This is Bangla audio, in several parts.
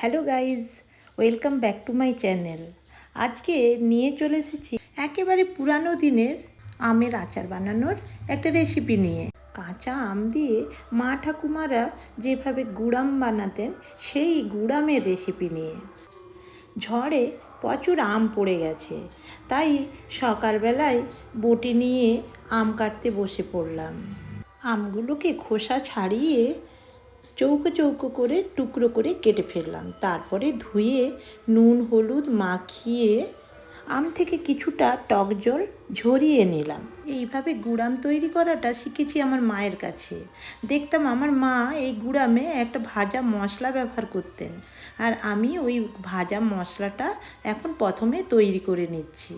Hello guys, welcome back to my channel. আজকে নিয়ে চলে এসেছি একেবারে পুরানো দিনের আমের আচার বানানোর একটা রেসিপি নিয়ে। কাঁচা আম দিয়ে মা ঠাকুমারা যেভাবে গুড়াম বানাতেন, সেই গুড়ামের রেসিপি নিয়ে। ঝড়ে প্রচুর আম পড়ে গেছে, তাই সকালবেলায় বটি নিয়ে আম কাটতে বসে পড়লাম। আমগুলোকে খোসা ছাড়িয়ে চৌকো চৌকো করে টুকরো করে কেটে ফেললাম। তারপরে ধুয়ে নুন, হলুদ মাখিয়ে আম থেকে কিছুটা টক জল ঝরিয়ে নিলাম। এইভাবে গুড়াম তৈরি করাটা শিখেছি আমার মায়ের কাছে। দেখতাম আমার মা এই গুড়ামে একটা ভাজা মশলা ব্যবহার করতেন। আর আমি ওই ভাজা মশলাটা এখন প্রথমে তৈরি করে নিচ্ছি।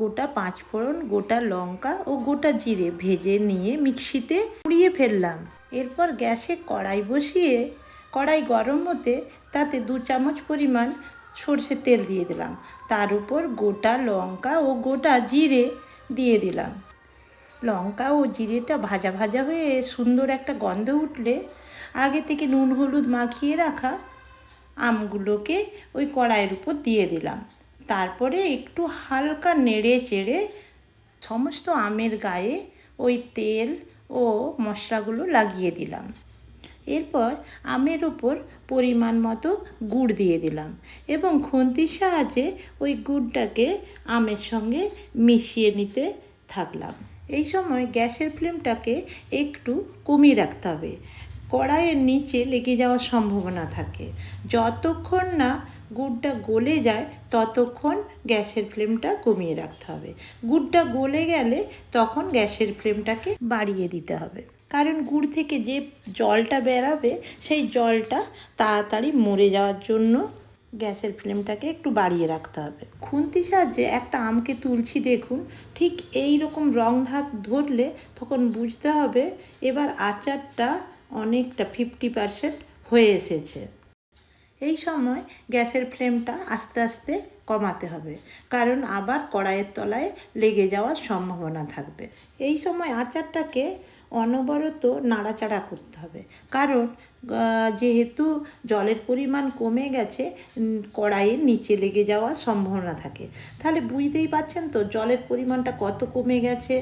গোটা পাঁচফোড়ন, গোটা লঙ্কা ও গোটা জিরে ভেজে নিয়ে মিক্সিতে পুড়িয়ে ফেললাম। এরপর গ্যাসে কড়াই বসিয়ে, কড়াই গরম হতে তাতে দু চামচ পরিমাণ সর্ষের তেল দিয়ে দিলাম। তার উপর গোটা লঙ্কা ও গোটা জিরে দিয়ে দিলাম। লঙ্কা ও জিরেটা ভাজা ভাজা হয়ে সুন্দর একটা গন্ধ উঠলে আগে থেকে নুন, হলুদ মাখিয়ে রাখা আমগুলোকে ওই কড়াইয়ের উপর দিয়ে দিলাম। তারপরে একটু হালকা নেড়ে চেড়ে সমস্ত আমের গায়ে ওই তেল ও মশলাগুলো লাগিয়ে দিলাম। এরপর আমের ওপর পরিমাণ মতো গুড় দিয়ে দিলাম এবং খুন্তির সাহায্যে ওই গুড়টাকে আমের সঙ্গে মিশিয়ে নিতে থাকলাম। এই সময় গ্যাসের ফ্লেমটাকে একটু কমিয়ে রাখতে হবে। কড়াইয়ের নিচে লেগে যাওয়ার সম্ভাবনা থাকে। যতক্ষণ না গুড়টা গলে যায়, ততক্ষণ গ্যাসের ফ্লেমটা কমিয়ে রাখতে হবে। গুড়টা গলে গেলে তখন গ্যাসের ফ্লেমটাকে বাড়িয়ে দিতে হবে। কারণ গুড় থেকে যে জলটা বেরাবে, সেই জলটা তাড়াতাড়ি মরে যাওয়ার জন্য গ্যাসের ফ্লেমটাকে একটু বাড়িয়ে রাখতে হবে। খুন্তি সাহায্যে একটা আমকে তুলছি দেখুন, ঠিক এই রকম রং ধার ধরলে তখন বুঝতে হবে এবার আচারটা অনেকটা ফিফটি পারসেন্ট হয়ে এসেছে। এই সময় গ্যাসের ফ্লেমটা আস্তে আস্তে কমাতে হবে, কারণ আবার কড়াইয়ের তলায় লেগে যাওয়ার সম্ভাবনা থাকবে। এই সময় আচারটাকে অনবরত নাড়াচাড়া করতে হবে। কারণ যেহেতু জলের পরিমাণ কমে গেছে কড়াইয়ের নিচে লেগে যাওয়ার সম্ভাবনা থাকে। তাহলে বুঝতেই পাচ্ছেন তো জলের পরিমাণটা কত কমে গেছে?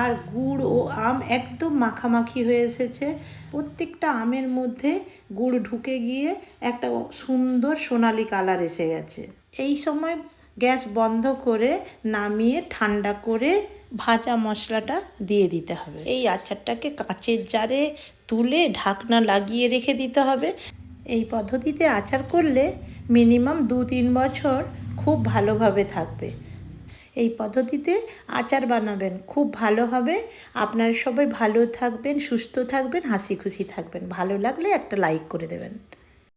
আর গুড় ও আম একদম মাখামাখি হয়ে এসেছে। প্রত্যেকটা আমের মধ্যে গুড় ঢুকে গিয়ে একটা সুন্দর সোনালি কালার এসে গেছে। এই সময় গ্যাস বন্ধ করে নামিয়ে ঠান্ডা করে ভাজা মশলাটা দিয়ে দিতে হবে। এই আচারটাকে কাঁচের জারে তুলে ঢাকনা লাগিয়ে রেখে দিতে হবে। এই পদ্ধতিতে আচার করলে মিনিমাম দু তিন বছর খুব ভালোভাবে থাকবে। এই পদ্ধতিতে আচার বানাবেন, খুব ভালো হবে। আপনারা সবাই ভালো থাকবেন, সুস্থ থাকবেন, হাসি খুশি থাকবেন। ভালো লাগলে একটা লাইক করে দেবেন।